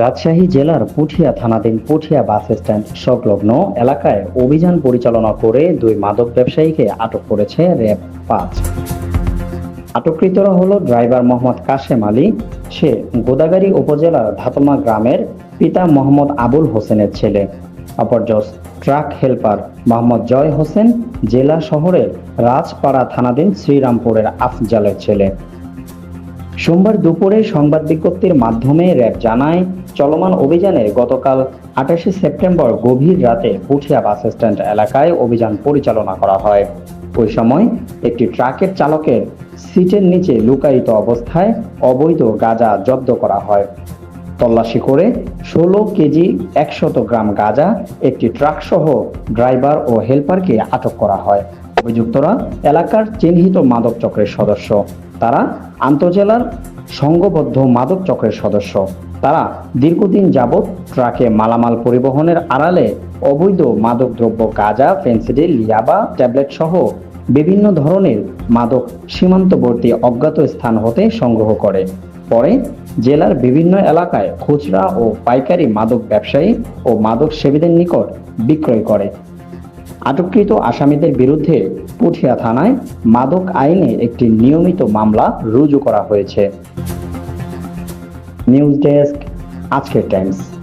রাজশাহী জেলার পুঠিয়া থানাধীন Puthia bus stand সংলগ্ন এলাকায় অভিযান পরিচালনা করে দুই মাদক ব্যবসায়ীকে আটক করেছে র্যাব পাঁচ। আটককৃতরা হল ড্রাইভার মোহাম্মদ কাশেম আলী, সে গোদাগাড়ি উপজেলার ধাতমা গ্রামের পিতা মোহাম্মদ আবুল হোসেনের ছেলে। অপরজস ট্রাক হেল্পার মোহাম্মদ জয় হোসেন, জেলা শহরের রাজপাড়া থানাধীন শ্রীরামপুরের আফজালের ছেলে। সোমবার দুপুরে সংবাদ বিজ্ঞপ্তির মাধ্যমে র্যাব জানায়, চলমান অভিযানে গতকাল আঠাশে সেপ্টেম্বর গভীর রাতে পুঠিয়া বাস স্ট্যান্ড এলাকায় অভিযান পরিচালনা করা হয়। ওই সময় একটি ট্রাকের চালকের সিটের নিচে লুকায়িত অবস্থায় অবৈধ গাঁজা জব্দ করা হয়। তল্লাশি করে ষোলো কেজি একশত গ্রাম গাঁজা, একটি ট্রাকসহ ড্রাইভার ও হেলপারকে আটক করা হয়। অভিযুক্তরা এলাকার চিহ্নিত মাদক চক্রের সদস্য। তারা আন্তজেলার সংঘবদ্ধ মাদক চক্রের সদস্য। তারা দীর্ঘদিন যাবৎ ট্রাকে মালামাল পরিবহনের আড়ালে অবৈধ মাদক দ্রব্য গাঁজা ফেন্সিডিল ইয়াবা ট্যাবলেট সহ বিভিন্ন ধরনের মাদক সীমান্তবর্তী অজ্ঞাত স্থান হতে সংগ্রহ করে। পরে জেলার বিভিন্ন এলাকায় খুচরা ও পাইকারি মাদক ব্যবসায়ী ও মাদক সেবীদের নিকট বিক্রয় করে। আটককৃত আসামিদের বিরুদ্ধে পুঠিয়া থানায় মাদক আইনে একটি নিয়মিত মামলা রুজু করা হয়েছে। নিউজ ডেস্ক, আজকের টাইমস।